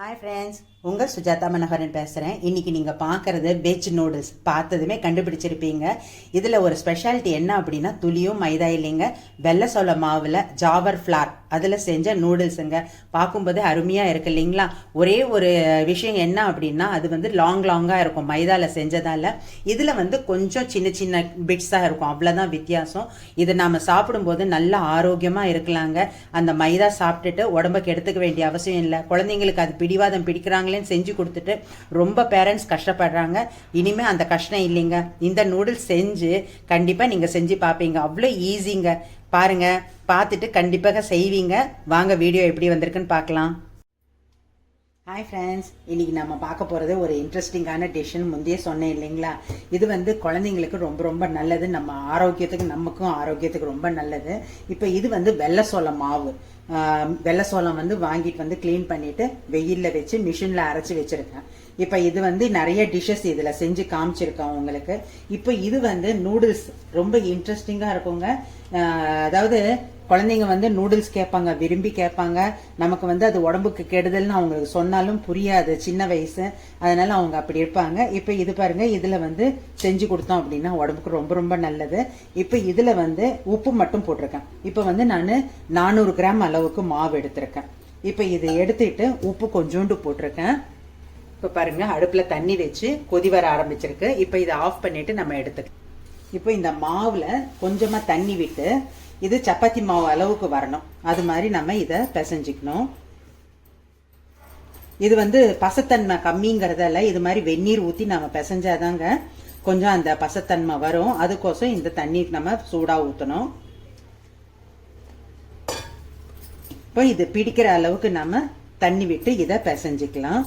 Hi friends உங்கள் சுஜாதா மனோகரன் பேசுகிறேன் இன்னைக்கு நீங்கள் பார்க்குறது வெஜ் நூடுல்ஸ் பார்த்ததுமே கண்டுபிடிச்சிருப்பீங்க. இதில் ஒரு ஸ்பெஷாலிட்டி என்ன அப்படின்னா துளியும் மைதா இல்லைங்க. வெள்ளை சோள மாவில் ஜாவர் ஃப்ளார் அதில் செஞ்ச நூடுல்ஸுங்க பார்க்கும்போதே அருமையாக இருக்கு இல்லைங்களா? ஒரே ஒரு விஷயம் என்ன அப்படின்னா அது வந்து லாங் லாங்காக இருக்கும். மைதாவில் செஞ்சதால். இதில் வந்து கொஞ்சம் சின்ன சின்ன பிட்ஸாக இருக்கும். அவ்வளோதான் வித்தியாசம். இதை நாம் சாப்பிடும்போது நல்ல ஆரோக்கியமாக இருக்கலாங்க. அந்த மைதா சாப்பிட்டுட்டு உடம்புக்கு எடுத்துக்க வேண்டிய அவசியம் இல்லை. குழந்தைங்களுக்கு அது பிடிவாதம் பிடிக்கிறாங்களேன்னு செஞ்சு கொடுத்துட்டு ரொம்ப பேரண்ட்ஸ் கஷ்டப்படுறாங்க. இனிமே அந்த கஷ்டம் இல்லைங்க. இந்த நூடுல்ஸ் செஞ்சு கண்டிப்பாக நீங்கள் செஞ்சு பார்ப்பீங்க. அவ்வளோ ஈஸிங்க பாருங்க. பார்த்துட்டு கண்டிப்பாக செய்வீங்க. வாங்க வீடியோ எப்படி வந்திருக்குன்னு பார்க்கலாம். ஹாய் ஃப்ரெண்ட்ஸ் இன்றைக்கி நம்ம பார்க்க போகிறது ஒரு இன்ட்ரெஸ்டிங்கான டிஷ்ஷுன்னு முந்தைய சொன்னேன் இல்லைங்களா? இது வந்து குழந்தைங்களுக்கு ரொம்ப ரொம்ப நல்லது. நம்ம ஆரோக்கியத்துக்கு நமக்கும் ஆரோக்கியத்துக்கு ரொம்ப நல்லது. இப்போ இது வந்து வெள்ளை சோளம் மாவு. வெள்ளை சோளம் வந்து வாங்கிட்டு வந்து க்ளீன் பண்ணிட்டு வெயிலில் வச்சு மிஷினில் அரைச்சி வச்சுருக்கேன். இப்போ இது வந்து நிறைய டிஷ்ஷஸ் இதில் செஞ்சு காமிச்சிருக்கோம் உங்களுக்கு. இப்போ இது வந்து நூடுல்ஸ் ரொம்ப இன்ட்ரெஸ்டிங்காக இருக்குங்க. ஆஹ் அதாவது குழந்தைங்க வந்து நூடுல்ஸ் கேட்பாங்க விரும்பி கேட்பாங்க. நமக்கு வந்து அது உடம்புக்கு கெடுதல்னு அவங்களுக்கு சொன்னாலும் புரியாது சின்ன வயசு. அதனால அவங்க அப்படி இருப்பாங்க. இப்போ இது பாருங்க இதில் வந்து செஞ்சு கொடுத்தோம் அப்படின்னா உடம்புக்கு ரொம்ப ரொம்ப நல்லது. இப்போ இதில் வந்து உப்பு மட்டும் போட்டிருக்கேன். இப்போ வந்து நான் நானூறு கிராம் அளவுக்கு மாவு எடுத்திருக்கேன். இப்போ இதை எடுத்துட்டு உப்பு கொஞ்சோண்டு போட்டிருக்கேன். இப்போ பாருங்க அடுப்பில் தண்ணி வச்சு கொதி வர ஆரம்பிச்சிருக்கு. இப்போ இதை ஆஃப் பண்ணிட்டு நம்ம எடுத்துக்கலாம். இப்போ இந்த மாவுல கொஞ்சமா தண்ணி விட்டு இது சப்பாத்தி மாவு அளவுக்கு வரணும். அது மாதிரி நம்ம இதை பிசைஞ்சிக்கணும். இது வந்து பசத்தன்மை கம்மிங்கிறதால இது மாதிரி வெந்நீர் ஊற்றி நம்ம பிசைஞ்சாதாங்க கொஞ்சம் அந்த பசத்தன்மை வரும். அதுக்கோசம் இந்த தண்ணீர் நம்ம சூடாக ஊற்றணும் இப்போ இது பிடிக்கிற அளவுக்கு நம்ம தண்ணி விட்டு இதை பிசைஞ்சிக்கலாம்.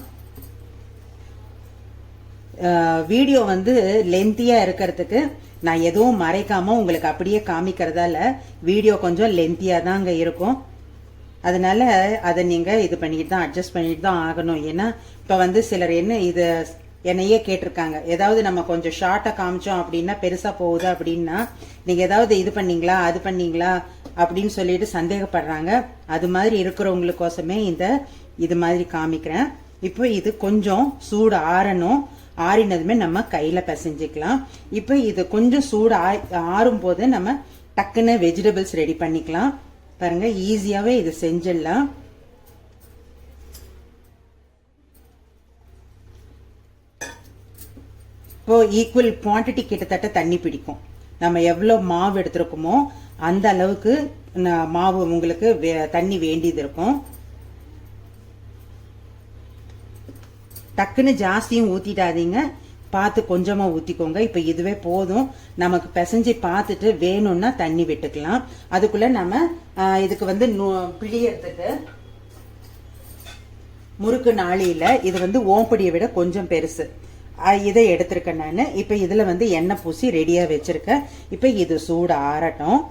வீடியோ வந்து லென்த்தியாக இருக்கிறதுக்கு நான் எதுவும் மறைக்காமல் உங்களுக்கு அப்படியே காமிக்கிறதால வீடியோ கொஞ்சம் லென்த்தியாக தான் அங்கே இருக்கும். அதனால அதை நீங்கள் இது பண்ணிட்டு தான் அட்ஜஸ்ட் பண்ணிட்டு தான் ஆகணும். ஏன்னா இப்போ வந்து சிலர் என்ன இது என்னையே கேட்டிருக்காங்க. ஏதாவது நம்ம கொஞ்சம் ஷார்ட்டாக காமிச்சோம் அப்படின்னா பெருசாக போகுது அப்படின்னா நீங்கள் ஏதாவது இது பண்ணீங்களா அது பண்ணீங்களா அப்படின்னு சொல்லிட்டு சந்தேகப்படுறாங்க. அது மாதிரி இருக்கிறவங்களுக்கோசமே இந்த இது மாதிரி காமிக்கிறேன். இப்போ இது கொஞ்சம் சூடு ஆறணும். ஆறினதுமே நம்ம கையில பிசைஞ்சிக்கலாம். இப்போ இது கொஞ்சம் சூடு ஆறும் போது நம்ம டக்குன்னு வெஜிடபிள்ஸ் ரெடி பண்ணிக்கலாம். பாருங்க ஈஸியாவே இது செஞ்சிடலாம். இப்போ ஈக்குவல் குவான்டிட்டி கிட்டத்தட்ட தண்ணி பிடிக்கும். நம்ம எவ்வளோ மாவு எடுத்திருக்கோமோ அந்த அளவுக்கு மாவு உங்களுக்கு வே- தண்ணி வேண்டியது இருக்கும். டக்குன்னு ஜாஸ்தியும் ஊற்றிடாதீங்க பார்த்து கொஞ்சமாக ஊற்றிக்கோங்க இப்போ இதுவே போதும். நமக்கு பிசைஞ்சு பார்த்துட்டு வேணும்னா தண்ணி விட்டுக்கலாம். அதுக்குள்ளே நம்ம இதுக்கு வந்து நோ பிழியறதுக்கு முறுக்கு நாளியில் இது வந்து ஓம்படியை விட கொஞ்சம் பெருசு. இதை எடுத்திருக்கேன் நான். இப்போ இதில் வந்து எண்ணெய் பூசி ரெடியாக வச்சிருக்கேன். இப்போ இது சூடு ஆறட்டும்.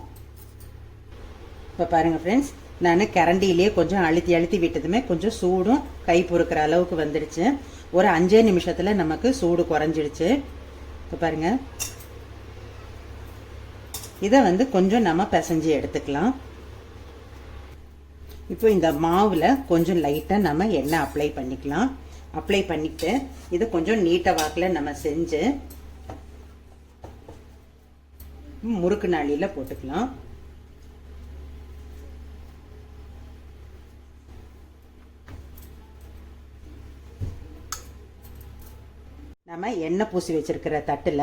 இப்போ பாருங்க ஃப்ரெண்ட்ஸ் நான் கரண்டியிலேயே கொஞ்சம் அழுத்தி அழுத்தி விட்டதுமே கொஞ்சம் சூடும் கை பொறுக்கிற அளவுக்கு வந்துடுச்சு. ஒரு அஞ்சே நிமிஷத்தில் நமக்கு சூடு குறைஞ்சிடுச்சு. இப்போ பாருங்க. இதை வந்து கொஞ்சம் நம்ம பிசைஞ்சு எடுத்துக்கலாம். இப்போ இந்த மாவில் கொஞ்சம் லைட்டாக நம்ம எண்ணெய் அப்ளை பண்ணிக்கலாம். அப்ளை பண்ணிட்டு இதை கொஞ்சம் நீட்டை வாக்கில் நம்ம செஞ்சு முறுக்கு நாளியில் போட்டுக்கலாம். நம்ம எண்ணெய் பூசி வச்சிருக்கிற தட்டில்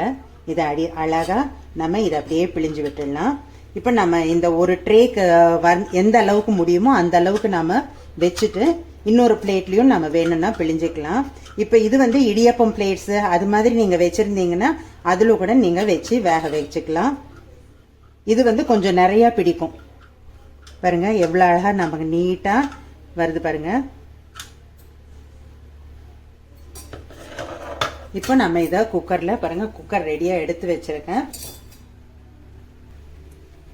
இதை அடி அழகாக நம்ம இதை அப்படியே பிழிஞ்சு விட்டுடலாம். இப்போ நம்ம இந்த ஒரு ட்ரேக்கு வந் எந்த அளவுக்கு முடியுமோ அந்த அளவுக்கு நம்ம வச்சுட்டு இன்னொரு பிளேட்லேயும் நம்ம வேணும்னா பிழிஞ்சிக்கலாம். இப்போ இது வந்து இடியப்பம் பிளேட்ஸு அது மாதிரி நீங்கள் வச்சுருந்தீங்கன்னா அதில் கூட நீங்கள் வச்சு வேக வச்சுக்கலாம். இது வந்து கொஞ்சம் நிறையா பிடிக்கும். பாருங்கள் எவ்வளோ அழகாக நமக்கு நீட்டாக வருது பாருங்கள் இப்போ நம்ம இதை குக்கரில் பாருங்கள் குக்கர் ரெடியாக எடுத்து வச்சிருக்கேன்.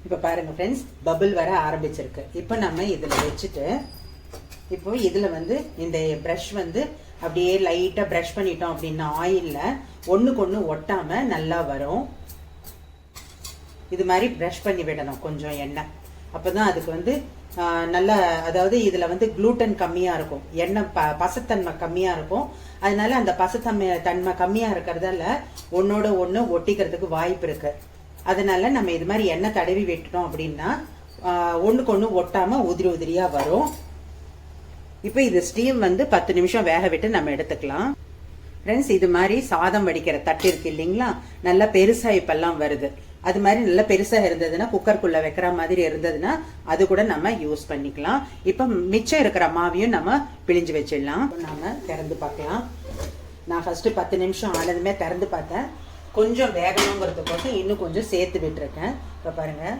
இப்போ பாருங்கள் ஃப்ரெண்ட்ஸ் பபுள் வர ஆரம்பிச்சிருக்கு. இப்போ நம்ம இதில் வச்சுட்டு இப்போ இதில் வந்து இந்த ப்ரஷ் வந்து அப்படியே லைட்டாக ப்ரஷ் பண்ணிட்டோம் அப்படின்னா ஆயிலில் ஒன்றுக்கு ஒன்று ஒட்டாமல் நல்லா வரும். இது மாதிரி ப்ரஷ் பண்ணி விடணும் கொஞ்சம் எண்ணெய். அப்போ தான் அதுக்கு வந்து நல்ல அதாவது இதில் வந்து குளூட்டன் கம்மியாக இருக்கும். எண்ணெய் ப பசத்தன்மை கம்மியாக இருக்கும். அதனால அந்த பசத்தன்மை தன்மை கம்மியாக இருக்கிறதால ஒன்றோட ஒன்று ஒட்டிக்கிறதுக்கு வாய்ப்பு இருக்கு. அதனால நம்ம இது மாதிரி எண்ணெய் தடவி விட்டுட்டோம் அப்படின்னா ஒன்றுக்கு ஒன்று ஒட்டாமல் உதிரி உதிரியாக வரும். இப்போ இது ஸ்டீம் வந்து பத்து நிமிஷம் வேக விட்டு நம்ம எடுத்துக்கலாம். ஃப்ரெண்ட்ஸ் இது மாதிரி சாதம் வடிக்கிற தட்டு இருக்கு இல்லைங்களா? நல்லா பெருசாக இப்பெல்லாம் வருது. அது மாதிரி நல்லா பெருசாக இருந்ததுன்னா குக்கருக்குள்ளே வைக்கிற மாதிரி இருந்ததுன்னா அது கூட நம்ம யூஸ் பண்ணிக்கலாம். இப்போ மிச்சம் இருக்கிற மாவையும் நம்ம பிழிஞ்சு வச்சிடலாம். நாம் திறந்து பார்க்கலாம். நான் ஃபஸ்ட்டு பத்து நிமிஷம் ஆனதுமே திறந்து பார்த்தேன். கொஞ்சம் வேகணுங்கிறதுக்கோசம் இன்னும் கொஞ்சம் சேர்த்து விட்டுருக்கேன். இப்போ பாருங்கள்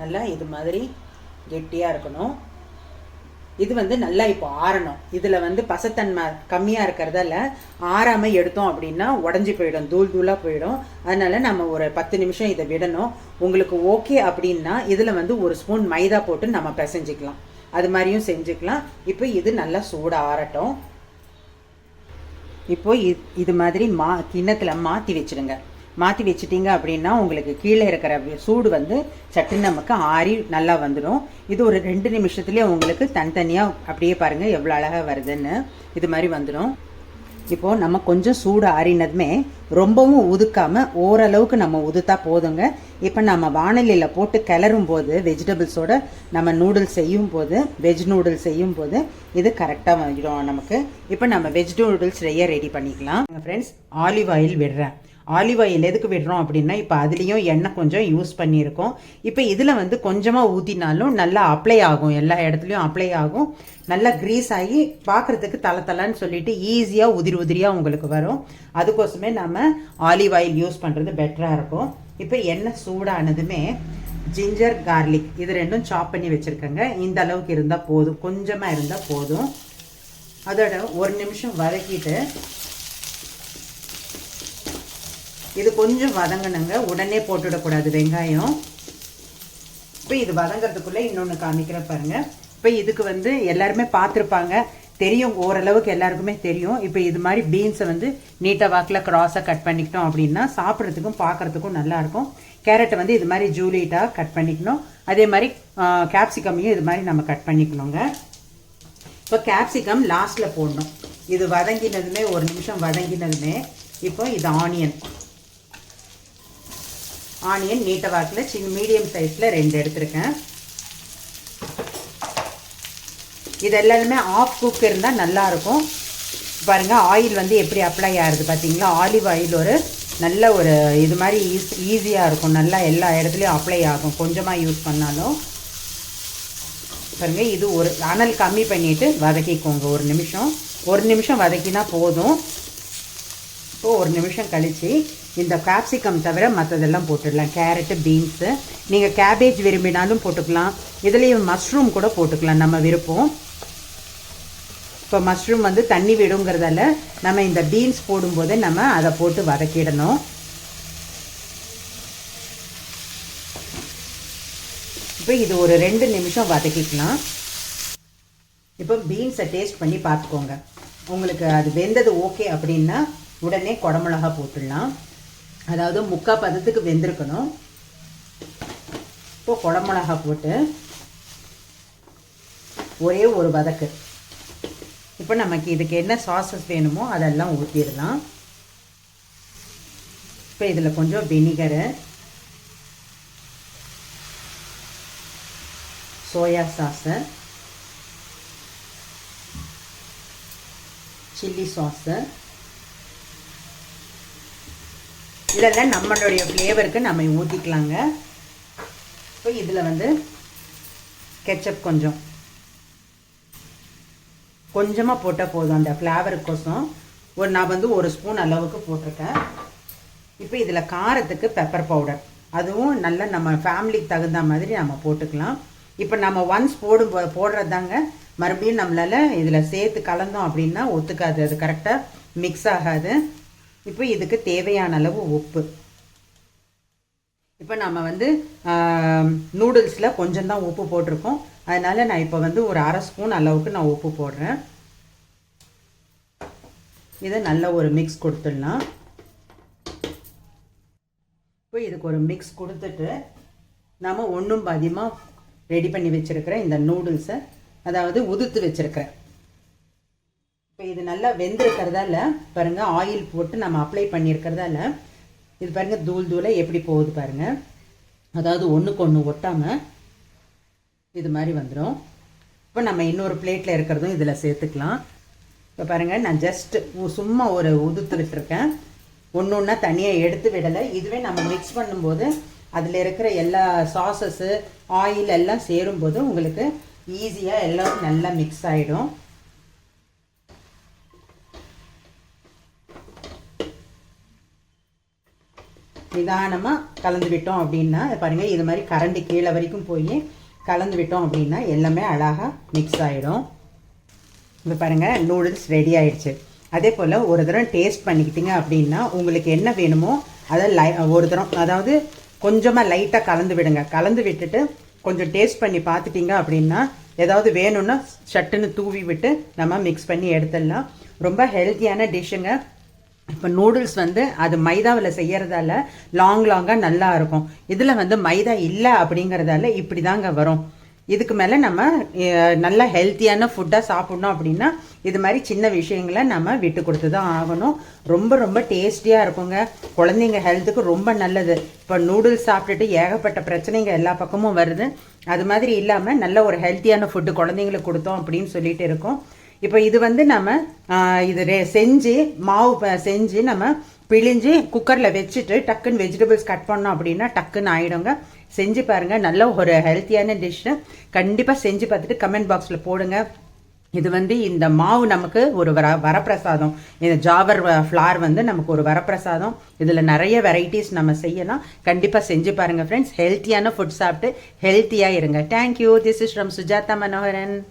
நல்லா இது மாதிரி கெட்டியாக இருக்கணும். இது வந்து நல்லா இப்போ ஆறணும். இதில் வந்து பசத்தன்மை கம்மியாக இருக்கிறதால ஆறாமல் எடுத்தோம் அப்படின்னா உடஞ்சி போயிடும் தூள் தூளாக போயிடும். அதனால நம்ம ஒரு பத்து நிமிஷம் இதை விடணும். உங்களுக்கு ஓகே அப்படின்னா இதில் வந்து ஒரு ஸ்பூன் மைதா போட்டு நம்ம பிசைஞ்சிக்கலாம். அது மாதிரியும் செஞ்சுக்கலாம். இப்போ இது நல்லா சூட ஆறட்டும். இப்போ இது மாதிரி மா கிண்ணத்தில் மாற்றி வச்சிடுங்க. மாற்றி வச்சிட்டிங்க அப்படின்னா உங்களுக்கு கீழே இருக்கிற சூடு வந்து சட்டுன்னு நமக்கு ஆறி நல்லா வந்துடும் இது ஒரு ரெண்டு நிமிஷத்துலேயே உங்களுக்கு தனித்தனியாக அப்படியே பாருங்கள் எவ்வளோ அழகாக வருதுன்னு. இது மாதிரி வந்துடும் இப்போ நம்ம கொஞ்சம் சூடு ஆறினதுமே ரொம்பவும் உதுக்காமல் ஓரளவுக்கு நம்ம உதுத்தா போதுங்க. இப்போ நம்ம வானலியில் போட்டு கிளறும் போது வெஜிடபிள்ஸோட நம்ம நூடுல்ஸ் செய்யும் போது வெஜ் நூடுல்ஸ் செய்யும் போது இது கரெக்டாக வந்துடும் நமக்கு. இப்போ நம்ம வெஜ் நூடுல்ஸ் செய்ய ரெடி பண்ணிக்கலாம். ஃப்ரெண்ட்ஸ் ஆலிவ் ஆயில் விடுறேன். ஆலிவ் ஆயில் எதுக்கு விடுறோம் அப்படின்னா இப்போ அதுலேயும் எண்ணெய் கொஞ்சம் யூஸ் பண்ணியிருக்கோம். இப்போ இதில் வந்து கொஞ்சமாக ஊற்றினாலும் நல்லா அப்ளை ஆகும். எல்லா இடத்துலையும் அப்ளை ஆகும். நல்லா க்ரீஸ் ஆகி பார்க்குறதுக்கு தலை தலைன்னு சொல்லிட்டு ஈஸியாக உதிரி உதிரியாக உங்களுக்கு வரும். அதுக்கோசமே நம்ம ஆலிவ் ஆயில் யூஸ் பண்ணுறது பெட்டராக இருக்கும். இப்போ எண்ணெய் சூடானதுமே ஜிஞ்சர் கார்லிக் இது ரெண்டும் சாப் பண்ணி வச்சுருக்கேங்க. இந்த அளவுக்கு இருந்தால் போதும். கொஞ்சமாக இருந்தால் போதும். அதோட ஒரு நிமிஷம் வதக்கிட்டு இது கொஞ்சம் வதங்கணுங்க. உடனே போட்டுவிடக்கூடாது வெங்காயம். இப்போ இது வதங்கிறதுக்குள்ளே இன்னொன்று காமிக்கிறேன் பாருங்கள் இப்போ இதுக்கு வந்து எல்லாருமே பார்த்துருப்பாங்க. தெரியும் ஓரளவுக்கு எல்லாருக்குமே தெரியும். இப்போ இது மாதிரி பீன்ஸை வந்து நீட்டாக வாக்கில் க்ராஸாக கட் பண்ணிக்கிட்டோம் அப்படின்னா சாப்பிட்றதுக்கும் பார்க்கறதுக்கும் நல்லாயிருக்கும் கேரட்டை வந்து இது மாதிரி ஜூலிட்டாக கட் பண்ணிக்கணும். அதே மாதிரி கேப்சிகமையும் இது மாதிரி நம்ம கட் பண்ணிக்கணுங்க. இப்போ கேப்சிகம் லாஸ்ட்டில் போடணும். இது வதங்கினதுமே ஒரு நிமிஷம் வதங்கினதுமே இப்போ இது ஆனியன் ஆனியன் நீட்ட வாக்கில் சின்ன மீடியம் சைஸில் ரெண்டு எடுத்திருக்கேன். இது எல்லாருமே ஆஃப் குக் இருந்தால் நல்லாயிருக்கும் பாருங்கள் ஆயில் வந்து எப்படி அப்ளை ஆகுது பார்த்தீங்களா ஆலிவ் ஆயில் ஒரு நல்ல ஒரு இது மாதிரி ஈஸ் ஈஸியாக இருக்கும். நல்லா எல்லா இடத்துலையும் அப்ளை ஆகும். கொஞ்சமாக யூஸ் பண்ணாலும். பாருங்க இது ஒரு அனல் கம்மி பண்ணிவிட்டு வதக்கிக்கோங்க ஒரு நிமிஷம். ஒரு நிமிஷம் வதக்கினா போதும். இப்போது ஒரு நிமிஷம் கழிச்சு இந்த கேப்சிகம் தவிர மற்றதெல்லாம் போட்டுடலாம். கேரட்டு பீன்ஸு நீங்கள் கேபேஜ் விரும்பினாலும் போட்டுக்கலாம். இதுலேயும் மஷ்ரூம் கூட போட்டுக்கலாம் நம்ம விருப்பம். இப்போ மஷ்ரூம் வந்து தண்ணி விடுங்கிறதால நம்ம இந்த பீன்ஸ் போடும்போது நம்ம அதை போட்டு வதக்கிடணும். இப்போ இது ஒரு ரெண்டு நிமிஷம் வதக்கிக்கலாம். இப்போ பீன்ஸை டேஸ்ட் பண்ணி பார்த்துக்கோங்க. உங்களுக்கு அது வெந்தது ஓகே அப்படின்னா உடனே குடமிளகா போட்டுடலாம். அதாவது முக்கால் பதத்துக்கு வெந்திருக்கணும். இப்போ குடமிளகா போட்டு ஒரே ஒரு வதக்கு. இப்போ நமக்கு இதுக்கு என்ன சாசஸ் வேணுமோ அதெல்லாம் ஊற்றிடலாம் இப்போ இதில் கொஞ்சம் vinegar soya sauce chilli sauce இதெல்லாம் நம்மளுடைய ஃப்ளேவருக்கு நம்ம ஊற்றிக்கலாங்க இப்போ இதில் வந்து கெச்சப் கொஞ்சம். கொஞ்சமாக போட்டால் போதும் அந்த ஃப்ளேவருக்கோசம் ஒரு நான் வந்து ஒரு ஸ்பூன் அளவுக்கு போட்டிருக்கேன். இப்போ இதில் காரத்துக்கு பெப்பர் பவுடர் அதுவும் நல்லா நம்ம ஃபேமிலிக்கு தகுந்த மாதிரி நம்ம போட்டுக்கலாம். இப்போ நம்ம ஒன்ஸ் போடும் போ- போடுறதாங்க மறுபடியும் நம்மளால் இதில் சேர்த்து கலந்தோம் அப்படின்னா ஒத்துக்காது. அது கரெக்டாக மிக்ஸ் ஆகாது. இப்போ இதுக்கு தேவையான அளவு உப்பு. இப்போ நம்ம வந்து நூடுல்ஸில் கொஞ்சம் தான் உப்பு போட்டிருக்கோம். அதனால் நான் இப்போ வந்து ஒரு அரை ஸ்பூன் அளவுக்கு நான் உப்பு போடுறேன். இதை நல்ல ஒரு மிக்ஸ் கொடுத்துடலாம். இப்போ இதுக்கு ஒரு மிக்ஸ் கொடுத்துட்டு நம்ம ஒன்றும் பாதியமாக ரெடி பண்ணி வச்சுருக்கிற இந்த நூடுல்ஸை அதாவது உதுத்து வச்சுருக்கிறேன் இப்போ இது நல்லா வெந்திருக்கிறதால பாருங்க ஆயில் போட்டு நம்ம அப்ளை பண்ணியிருக்கிறதால இது பாருங்க தூள் தூளை எப்படி போகுது பாருங்க. அதாவது ஒன்றுக்கு ஒன்று ஒட்டாமல் இது மாதிரி வந்துடும் இப்போ நம்ம இன்னொரு பிளேட்டில் இருக்கிறதும் இதில் சேர்த்துக்கலாம். இப்போ பாருங்கள் நான் ஜஸ்ட் சும்மா ஒரு உதுத்து விட்டுருக்கேன். ஒன்று ஒன்றா தனியாக எடுத்து விடலை. இதுவே நம்ம மிக்ஸ் பண்ணும்போது அதில் இருக்கிற எல்லா சாசஸ்ஸு ஆயில் எல்லாம் சேரும்போது உங்களுக்கு ஈஸியாக எல்லாம் நல்லா மிக்ஸ் ஆகிடும் நிதானமாக கலந்து விட்டோம் அப்படின்னா பாருங்கள் இது மாதிரி கரண்டி கீழே வரைக்கும் போய் கலந்து விட்டோம் அப்படின்னா எல்லாமே அழகாக மிக்ஸ் ஆகிடும் இப்போ பாருங்கள் நூடுல்ஸ் ரெடி ஆயிடுச்சு. அதே போல் ஒரு தரம் டேஸ்ட் பண்ணிக்கிட்டீங்க அப்படின்னா உங்களுக்கு என்ன வேணுமோ அதை லை ஒரு தரம் அதாவது கொஞ்சமாக லைட்டாக கலந்து விடுங்க. கலந்து விட்டுட்டு கொஞ்சம் டேஸ்ட் பண்ணி பார்த்துட்டீங்க அப்படின்னா ஏதாவது வேணும்னா சட்டுன்னு தூவி விட்டு நம்ம மிக்ஸ் பண்ணி எடுத்துடலாம். ரொம்ப ஹெல்த்தியான டிஷ்ஷுங்க இப்போ நூடுல்ஸ் வந்து அது மைதாவில் செய்கிறதால லாங் லாங்காக நல்லா இருக்கும். இதில் வந்து மைதா இல்லை அப்படிங்கிறதால இப்படி தாங்க வரும். இதுக்கு மேலே நம்ம நல்லா நல்ல ஹெல்த்தியான ஃபுட்டாக சாப்பிட்ணும் அப்படின்னா இது மாதிரி சின்ன விஷயங்களை நம்ம விட்டு கொடுத்து தான் ஆகணும். ரொம்ப ரொம்ப டேஸ்டியாக இருக்குங்க. குழந்தைங்க ஹெல்த்துக்கு ரொம்ப நல்லது. இப்போ நூடுல்ஸ் சாப்பிட்டுட்டு ஏகப்பட்ட பிரச்சனைங்க எல்லா பக்கமும் வருது. அது மாதிரி இல்லாமல் நல்ல ஒரு ஹெல்த்தியான ஃபுட்டு குழந்தைங்களுக்கு கொடுத்தோம் அப்படின்னு சொல்லிட்டு இருக்கோம். இப்போ இது வந்து நம்ம இது ரெ- செஞ்சு மாவு செஞ்சு நம்ம பிழிஞ்சு குக்கரில் வச்சுட்டு டக்குன்னு வெஜிடபிள்ஸ் கட் பண்ணோம் அப்படின்னா டக்குன்னு ஆயிடுங்க. செஞ்சு பாருங்க நல்ல ஒரு ஹெல்த்தியான டிஷ்ஷு கண்டிப்பாக செஞ்சு பார்த்துட்டு கமெண்ட் பாக்ஸில் போடுங்க. இது வந்து இந்த மாவு நமக்கு ஒரு வர வரப்பிரசாதம். இந்த ஜாவர் ஃப்ளார் வந்து நமக்கு ஒரு வரப்பிரசாதம். இதில் நிறைய வெரைட்டிஸ் நம்ம செய்யலாம். கண்டிப்பாக செஞ்சு பாருங்கள் ஃப்ரெண்ட்ஸ் ஹெல்த்தியான ஃபுட் சாப்பிட்டு ஹெல்த்தியாக இருங்க. Thank you this is from Sujatha Manoharan